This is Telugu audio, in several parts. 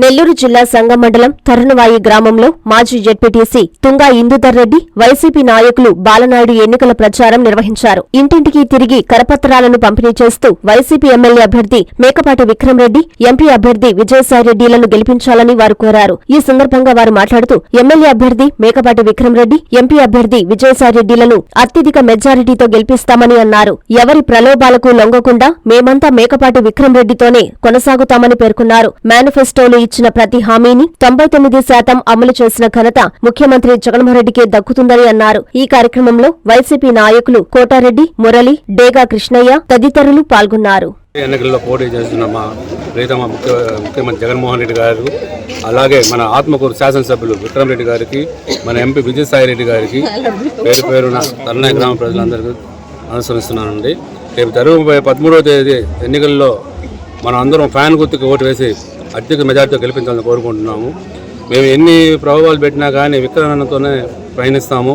నెల్లూరు జిల్లా సంగమండలం తరుణవాయి గ్రామంలో మాజీ జెడ్పీటీసీ తుంగా ఇందుధర్ రెడ్డి వైసీపీ నాయకులు బాలనాయుడు ఎన్నికల ప్రచారం నిర్వహించారు. ఇంటింటికి తిరిగి కరపత్రాలను పంపిణీ చేస్తూ వైసీపీ ఎమ్మెల్యే అభ్యర్థి మేకపాటి విక్రమ్ రెడ్డి ఎంపీ అభ్యర్థి విజయసాయిరెడ్డిలను గెలిపించాలని వారు కోరారు. ఈ సందర్భంగా వారు మాట్లాడుతూ ఎమ్మెల్యే అభ్యర్థి మేకపాటి విక్రమ్ రెడ్డి ఎంపీ అభ్యర్థి విజయసాయిరెడ్డిలను అత్యధిక మెజారిటీతో గెలిపిస్తామని అన్నారు. ఎవరి ప్రలోభాలకు లొంగకుండా మేమంతా మేకపాటి విక్రమ్ రెడ్డితోనే కొనసాగుతామని పేర్కొన్నారు. మేనిఫెస్టోలు ఇచ్చిన ప్రతి హామీని తొంభై తొమ్మిది శాతం అమలు చేసిన ఘనత ముఖ్యమంత్రి జగన్మోహన్రెడ్డికే దక్కుతుందని అన్నారు. ఈ కార్యక్రమంలో వైసీపీ నాయకులు కోటారెడ్డి మురళి డేగా కృష్ణయ్య తదితరులు పాల్గొన్నారు. ఎన్నికల్లో పోటీ చేస్తున్న మా ప్రీతమ ముఖ్య ముఖ్యమంత్రి జగన్మోహన్ రెడ్డి గారు అలాగే మన ఆత్మకూరు శాసనసభ్యులు విక్రమ్ రెడ్డి గారికి మన ఎంపీ విజయసాయి రెడ్డి గారికి పేరు పేరున తరుణాయ గ్రామ ప్రజలందరికీ అనుసరిస్తున్నానండి. రేపు జరగబోయే పదమూడవ తేదీ ఎన్నికల్లో మనం అందరం ఫ్యాన్ గుర్తుకు ఓటు వేసి అత్యధిక మెజార్టీతో గెలిపించాలని కోరుకుంటున్నాము. మేము ఎన్ని ప్రభావాలు పెట్టినా కానీ విక్రమణతోనే ప్రయాణిస్తాము.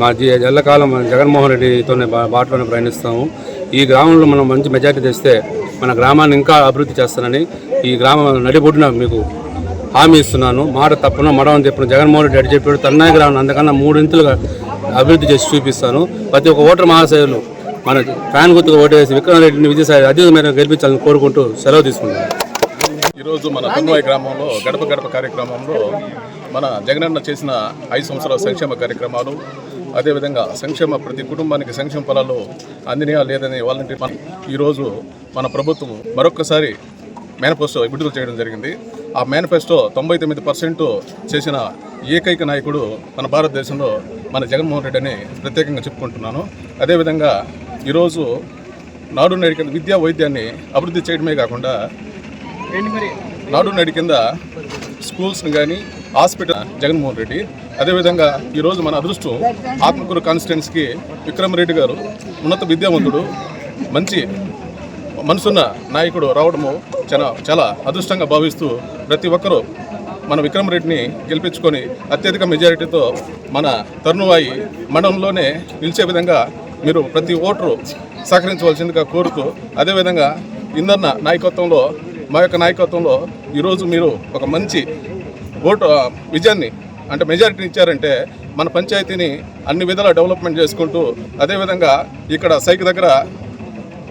మా జీ ఎల్లకాలం జగన్మోహన్ రెడ్డితోనే బాటలోనే ప్రయాణిస్తాము. ఈ గ్రామంలో మనం మంచి మెజార్టీ తెస్తే మన గ్రామాన్ని ఇంకా అభివృద్ధి చేస్తానని ఈ గ్రామం నడిబొడ్డున మీకు హామీ ఇస్తున్నాను. మాట తప్పున మడవని చెప్పిన జగన్మోహన్ రెడ్డి అడి చెప్పాడు తన్నాయి గ్రామం అందుకన్నా మూడింతలుగా అభివృద్ధి చేసి చూపిస్తాను. ప్రతి ఒక్క ఓటర్ మహాశయులు మన ఫ్యాన్ గుర్తుకు ఓటు వేసి విక్రమరెడ్డిని విజయసాయి అధిక మేరకు గెలిపించాలని కోరుకుంటూ సెలవు తీసుకున్నాను ఈరోజు మన తున్వాయి గ్రామంలో గడప గడప కార్యక్రమంలో మన జగనన్న చేసిన ఐదు సంవత్సరాల సంక్షేమ కార్యక్రమాలు అదేవిధంగా సంక్షేమ ప్రతి కుటుంబానికి సంక్షేమ ఫలాలు అందినయా లేదని వాళ్ళంటి మన ఈరోజు మన ప్రభుత్వం మరొక్కసారి మేనిఫెస్టో విడుదల చేయడం జరిగింది. ఆ మేనిఫెస్టో తొంభై తొమ్మిది పర్సెంట్ చేసిన ఏకైక నాయకుడు మన భారతదేశంలో మన జగన్మోహన్ రెడ్డి అని ప్రత్యేకంగా చెప్పుకుంటున్నాను. అదేవిధంగా ఈరోజు నాడు నేడు విద్యా వైద్యాన్ని అభివృద్ధి చేయడమే కాకుండా నాడు నడి కింద స్కూల్స్ని కానీ హాస్పిటల్ జగన్మోహన్ రెడ్డి అదేవిధంగా ఈరోజు మన అదృష్టం ఆత్మకూరు కాన్స్టిట్యున్సీకి విక్రమ్ రెడ్డి గారు ఉన్నత విద్యావంతుడు మంచి మనసున్న నాయకుడు రావడము చాలా చాలా అదృష్టంగా భావిస్తూ ప్రతి ఒక్కరూ మన విక్రమ్ రెడ్డిని గెలిపించుకొని అత్యధిక మెజారిటీతో మన తరుణవాయి మండలంలోనే నిలిచే విధంగా మీరు ప్రతి ఓటరు సహకరించవలసిందిగా కోరుతూ అదేవిధంగా ఇందన్న నాయకత్వంలో మా యొక్క నాయకత్వంలో ఈరోజు మీరు ఒక మంచి ఓటు విజయాన్ని అంటే మెజారిటీని ఇచ్చారంటే మన పంచాయతీని అన్ని విధాల డెవలప్మెంట్ చేసుకుంటూ అదేవిధంగా ఇక్కడ సైకి దగ్గర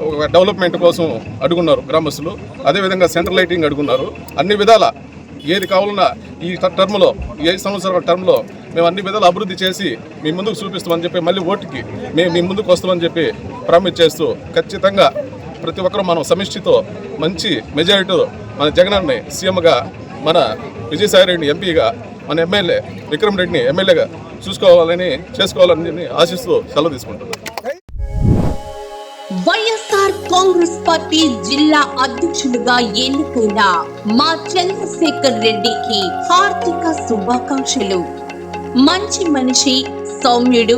ఒక డెవలప్మెంట్ కోసం అడుగున్నారు గ్రామస్తులు. అదేవిధంగా సెంట్రల్ లైటింగ్ అడుగున్నారు. అన్ని విధాల ఏది కావాలన్నా ఈ టర్మ్లో ఈ ఐదు సంవత్సరాల టర్మ్లో మేము అన్ని విధాలు అభివృద్ధి చేసి మీ ముందుకు చూపిస్తామని చెప్పి మళ్ళీ ఓటుకి మేము మీ ముందుకు వస్తామని చెప్పి ప్రామిస్ చేస్తూ ఖచ్చితంగా ప్రతి ఒక్కరూ మనం సమిష్టితో మంచి మెజారిటీతో మన జగనన్నని సీఎంగా మన విజయసాయి రెడ్డిని ఎంపీగా మన ఎమ్మెల్యే విక్రమ్ రెడ్డిని ఎమ్మెల్యేగా చూసుకోవాలని చేసుకోవాలని ఆశిస్తూ సెలవు తీసుకుంటున్నాను వైఎస్ఆర్ కాంగ్రెస్ పార్టీ జిల్లా అధ్యక్షులుగా ఎన్నికైన మా చంద్రశేఖర్ రెడ్డికి హార్దిక శుభాకాంక్షలు. మంచి మనిషి సౌమ్యుడు